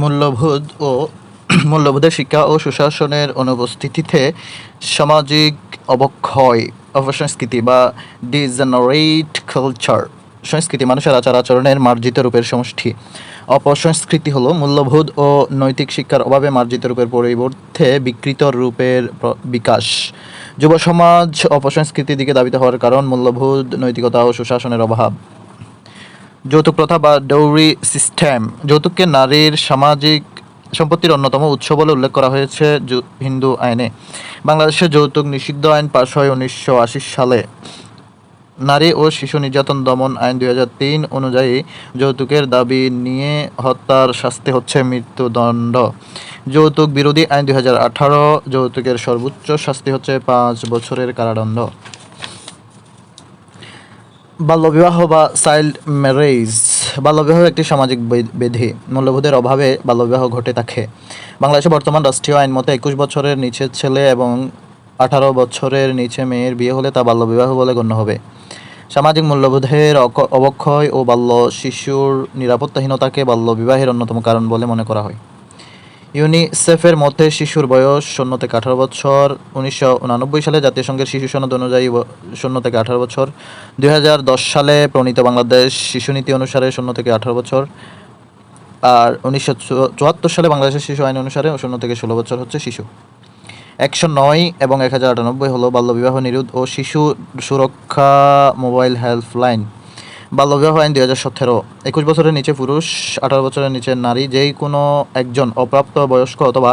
মূল্যবোধ ও মূল্যবোধের শিক্ষা ও সুশাসনের অনুপস্থিতিতে সামাজিক অবক্ষয় অপসংস্কৃতি বা ডিজেনারেট কালচার সংস্কৃতি মানুষের আচার আচরণের মার্জিত রূপের সমষ্টি। অপসংস্কৃতি হলো মূল্যবোধ ও নৈতিক শিক্ষার অভাবে মার্জিত রূপের পরিবর্তে বিকৃত রূপের বিকাশ। যুব সমাজ অপসংস্কৃতির দিকে দাবিত হওয়ার কারণ মূল্যবোধ, নৈতিকতা ও সুশাসনের অভাব। যৌতুক প্রথা বা ডৌরি সিস্টেম যৌতুককে নারীর সামাজিক সম্পত্তির অন্যতম উৎস বলে উল্লেখ করা হয়েছে হিন্দু আইনে। বাংলাদেশে যৌতুক নিষিদ্ধ আইন পাশ হয় উনিশশো আশি সালে। নারী ও শিশু নির্যাতন দমন আইন দুই তিন অনুযায়ী যৌতুকের দাবি নিয়ে হত্যার শাস্তি হচ্ছে মৃত্যুদণ্ড। যৌতুক বিরোধী আইন দুই আঠারো, যৌতুকের সর্বোচ্চ শাস্তি হচ্ছে পাঁচ বছরের কারাদণ্ড। বাল্যবিবাহ বা চাইল্ড ম্যারেজ। বাল্যবিবাহ একটি সামাজিক বে- ব্যাধি মূল্যবোধের অভাবে বাল্যবিবাহ ঘটে থাকে। বাংলাদেশে বর্তমান রাষ্ট্রীয় আইন মতে একুশ বছরের নিচে ছেলে এবং আঠারো বছরের নিচে মেয়ের বিয়ে হলে তা বাল্যবিবাহ বলে গণ্য হবে। সামাজিক মূল্যবোধের অবক্ষয় ও বাল্য শিশুর নিরাপত্তাহীনতাকে বাল্যবিবাহের অন্যতম কারণ বলে মনে করা হয়। ইউনিসেফের মধ্যে শিশুর বয়স শূন্য থেকে আঠারো বছর। উনিশশো সালে জাতীয় সংঘের শিশু সনদ অনুযায়ী শূন্য থেকে আঠারো বছর। দু হাজার দশ সালে প্রণীত বাংলাদেশ শিশু নীতি অনুসারে শূন্য থেকে আঠারো বছর। আর উনিশশো চুয়াত্তর সালে বাংলাদেশের শিশু আইন অনুসারে শূন্য থেকে ষোলো বছর হচ্ছে শিশু। একশো নয় এবং এক হাজার আটানব্বই হলো বাল্যবিবাহ নিরোধ ও শিশু সুরক্ষা মোবাইল হেল্পলাইন। বাল্যবিবাহ আইন দুই হাজার সতেরো। একুশ বছরের নিচে পুরুষ, আঠারো বছরের নিচে নারী যেই কোনো একজন অপ্রাপ্ত বয়স্ক অথবা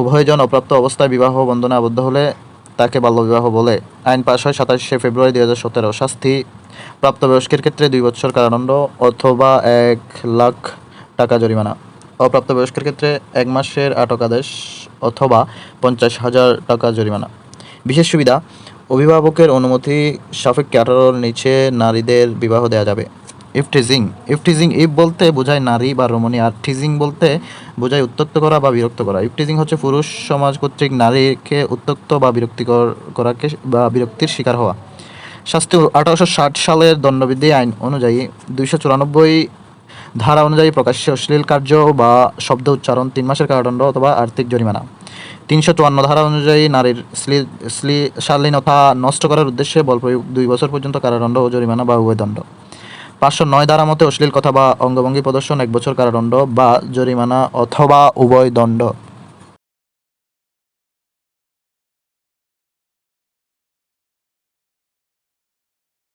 উভয়জন অপ্রাপ্ত অবস্থায় বিবাহ বন্ধনে আবদ্ধ হলে তাকে বাল্যবিবাহ বলে। আইন পাশ হয় সাতাশে ফেব্রুয়ারি দুই হাজার সতেরো। শাস্তি প্রাপ্তবয়স্কের ক্ষেত্রে দুই বছর কারাদণ্ড অথবা এক লাখ টাকা জরিমানা। অপ্রাপ্তবয়স্কের ক্ষেত্রে এক মাসের আটক আদেশ অথবা পঞ্চাশ হাজার টাকা জরিমানা। বিশেষ সুবিধা অভিভাবকের অনুমতি সাপেক্ষে আঠারোর নিচে নারীদের বিবাহ দেওয়া যাবে। Eve teasing eve teasing eve teasing eve বলতে বোঝায় নারী বা রমণী, আর টিজিং বলতে বোঝায় উত্তক্ত করা বা বিরক্ত করা। ইফটিজিং হচ্ছে পুরুষ সমাজ কর্তৃক নারীকে উত্তক্ত বা বিরক্তিকর করাকে বা বিরক্তির শিকার হওয়া। শাস্তি আঠারোশো ষাট সালের দণ্ডবিধি আইন অনুযায়ী দুইশো চুরানব্বই ধারা অনুযায়ী প্রকাশ্যে অশ্লীল কার্য বা শব্দ উচ্চারণ তিন মাসের কারাদণ্ড অথবা আর্থিক জরিমানা। তিনশো চুয়ান্ন ধারা অনুযায়ী নারীর শ্লী শ্লী শালীনতা নষ্ট করার উদ্দেশ্যে বল প্রয়োগ দুই বছর পর্যন্ত কারাদণ্ড ও জরিমানা বা উভয় দণ্ড। পাঁচশো নয় ধারা মতে অশ্লীল কথা বা অঙ্গভঙ্গি প্রদর্শন, এক বছর কারাদণ্ড বা জরিমানা অথবা উভয় দণ্ড।